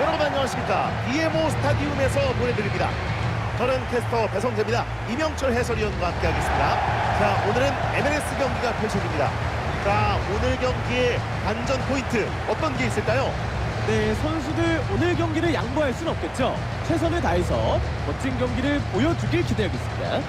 여러분 안녕하십니까 DMO 스타디움에서 보내드립니다 저는 캐스터 배성재입니다 이명철 해설위원과 함께하겠습니다 자 오늘은 MLS 경기가 펼쳐집니다 자 오늘 경기의 반전 포인트 어떤 게 있을까요? 네, 선수들 오늘 경기를 양보할 수는 없겠죠. 최선을 다해서 멋진 경기를 보여주길 기대하겠습니다.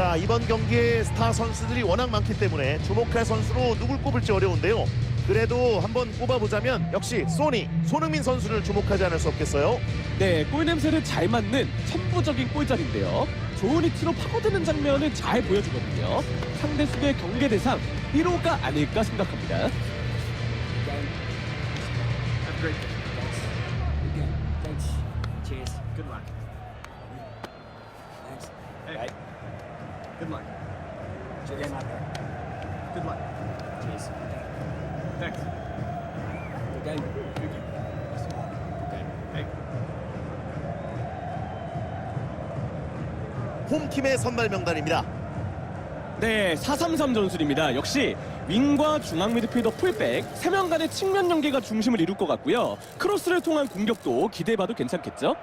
자 이번 경기에 스타 선수들이 워낙 많기 때문에 주목할 선수로 누굴 꼽을지 어려운데요 그래도 한번 꼽아보자면 역시 소니 손흥민 선수를 주목하지 않을 수 없겠어요 네, 골 냄새를 잘 맡는 천부적인 골잘인데요. 좋은 위치로 파고드는 장면을 잘 보여주거든요. 상대 수비의 경계 대상 1호가 아닐까 생각합니다. There. Good luck. Cheers. Thanks. Good game. Good game. 홈팀의 선발 명단입니다 네, 433 전술입니다. 역시 윙과 중앙 미드필더 풀백 3명 간의 측면 연계가 중심을 이룰 것 같고요. 크로스를 통한 공격도 기대해봐도 괜찮겠죠?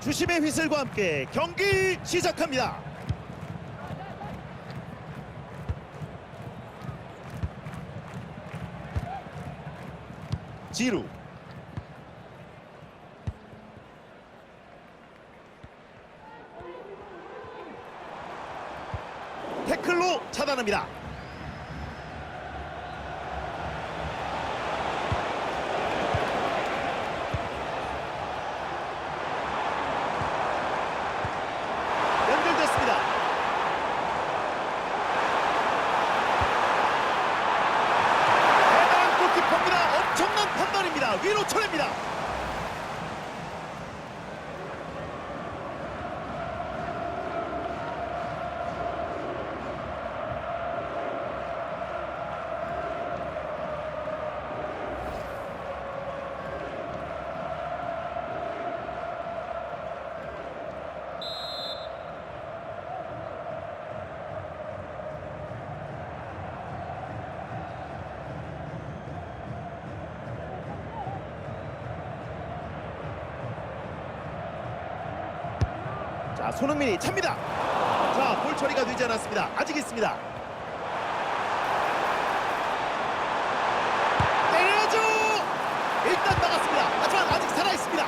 주심의 휘슬과 함께 경기 시작합니다. 지루 태클로 차단합니다. 대단한 골키퍼입니다. 엄청난 판단입니다. 쳐냅니다. 자, 손흥민이 찹니다. 자, 볼 처리가 되지 않았습니다. 아직 있습니다. 때려줘! 일단 막았습니다. 하지만 아직 살아 있습니다.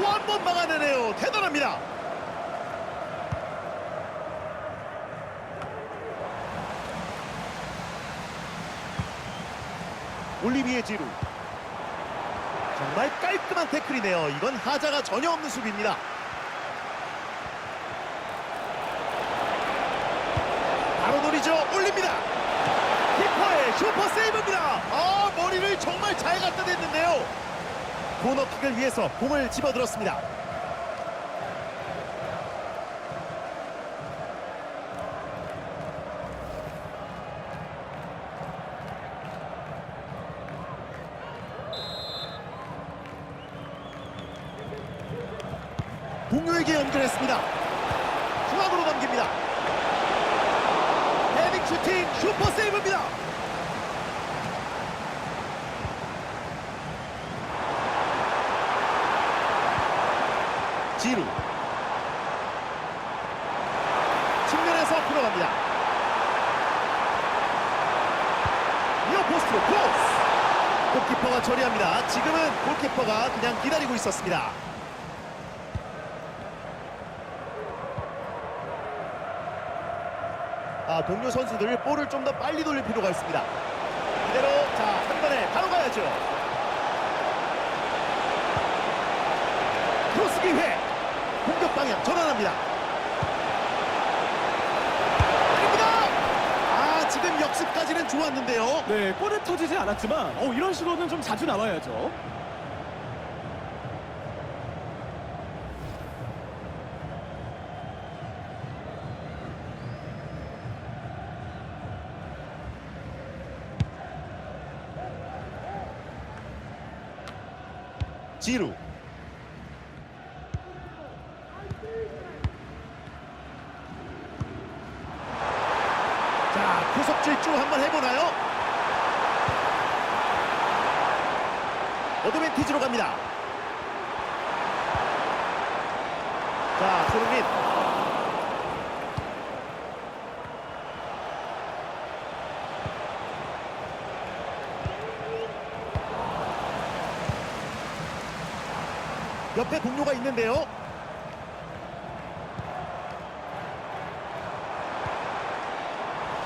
또 한 번 막아내네요. 대단합니다. 올리비에 지루. 정말 깔끔한 태클이네요. 이건 하자가 전혀 없는 수비입니다. 노리죠. 올립니다. 키퍼의 슈퍼 세이브입니다. 아 머리를 정말 잘 갖다 댔는데요. 코너킥을 위해서 공을 집어들었습니다. 동료에게 연결했습니다. 중앙으로 넘깁니다. 슈팅 슈퍼 세이브입니다. 지루 측면에서 들어갑니다. 이어 포스트로 크로스 골키퍼가 처리합니다. 지금은 골키퍼가 그냥 기다리고 있었습니다. 아, 동료 선수들 볼을 좀 더 빨리 돌릴 필요가 있습니다. 이대로 자, 한 번에 바로 가야죠. 크로스 기회. 공격 방향 전환합니다. 아, 지금 역습까지는 좋았는데요. 네, 골은 터지지 않았지만 어, 이런 식으로는 좀 자주 나와야죠. 지루. 자, 구석 질주 한번 해보나요? 어드밴티지로 갑니다. 자, 손흥민. 옆에 동료가 있는데요.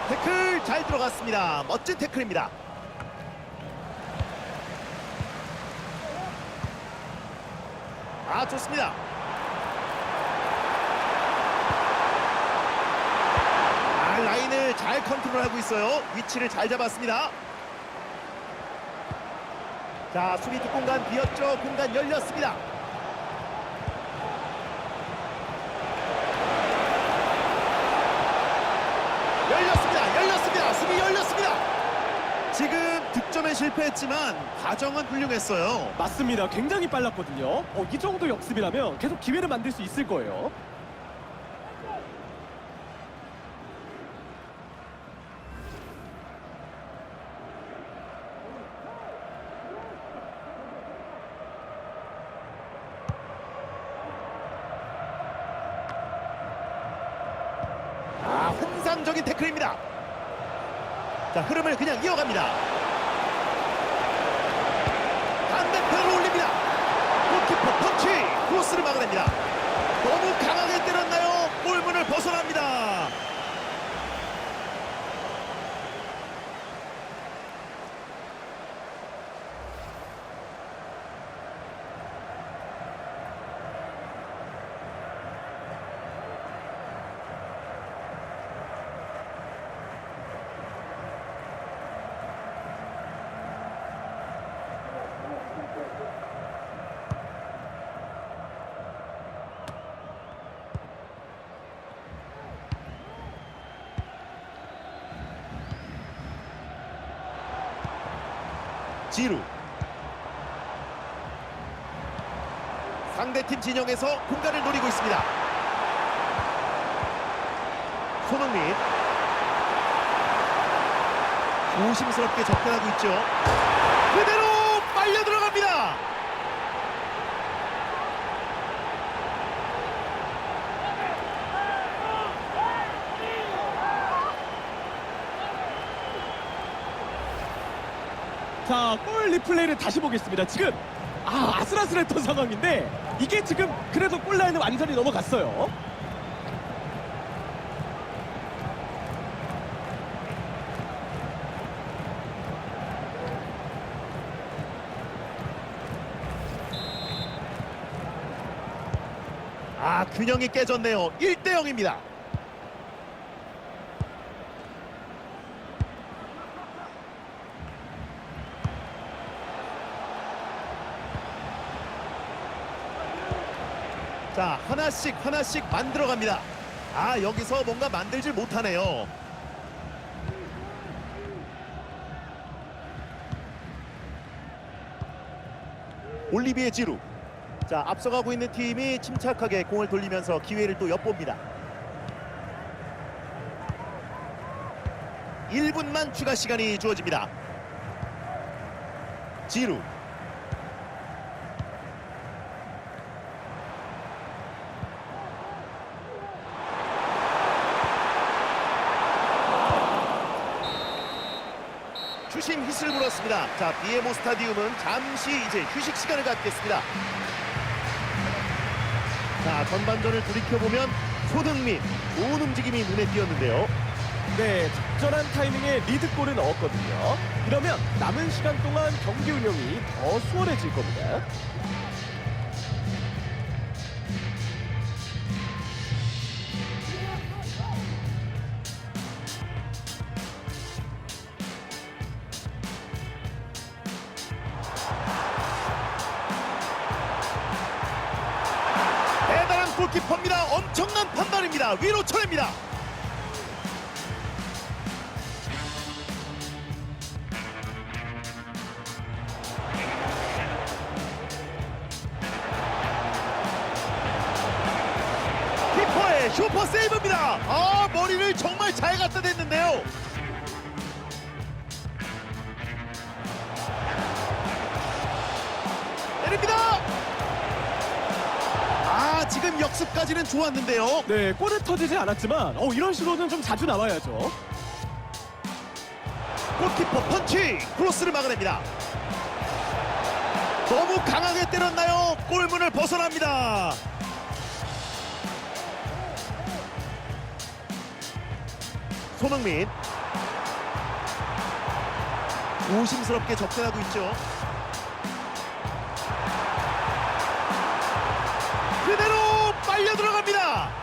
태클 잘 들어갔습니다. 멋진 태클입니다. 아 좋습니다. 아 라인을 잘 컨트롤하고 있어요. 위치를 잘 잡았습니다. 자 수비 뒷 공간 비었죠. 공간. 열렸습니다. 수비 열렸습니다. 지금 득점에 실패했지만 과정은 훌륭했어요. 맞습니다. 굉장히 빨랐거든요. 어, 이 정도 역습이라면 계속 기회를 만들 수 있을 거예요. 아, 환상적인 태클입니다. 자, 흐름을 그냥 이어갑니다. 반대편으로 올립니다. 골키퍼 펀치! 크로스를 막아냅니다. 너무 강하게 때렸나요? 골문을 벗어납니다. 지루. 상대팀 진영에서 공간을 노리고 있습니다. 손흥민. 조심스럽게 접근하고 있죠. 그대로 빨려 들어갑니다. 자, 골 리플레이를 다시 보겠습니다. 지금 아, 아슬아슬했던 상황인데 이게 지금 그래도 골 라인을 완전히 넘어갔어요. 아, 균형이 깨졌네요. 1대 0입니다. 자, 하나씩 하나씩 만들어 갑니다. 아, 여기서 뭔가 만들질 못하네요. 올리비에 지루. 자, 앞서가고 있는 팀이 침착하게 공을 돌리면서 기회를 또 엿봅니다. 1분만 추가 시간이 주어집니다. 지루. 주심 휘슬 불었습니다. 자, 비에모 스타디움은 잠시 이제 휴식 시간을 갖겠습니다. 자, 전반전을 돌이켜보면 손흥민 좋은 움직임이 눈에 띄었는데요. 네, 적절한 타이밍에 리드골을 넣었거든요. 이러면 남은 시간 동안 경기 운영이 더 수월해질 겁니다. 엄청난 판단입니다. 위로 쳐냅니다. 키퍼의 슈퍼 세이브입니다. 아 머리를 정말 잘 갖다 댔는데요. 지금 역습까지는 좋았는데요. 네, 골은 터지지 않았지만 어, 이런 식으로는 좀 자주 나와야죠. 골키퍼 펀치 크로스를 막아냅니다. 너무 강하게 때렸나요? 골문을 벗어납니다. 손흥민 조심스럽게 접근하고 있죠. 그대로 들어갑니다.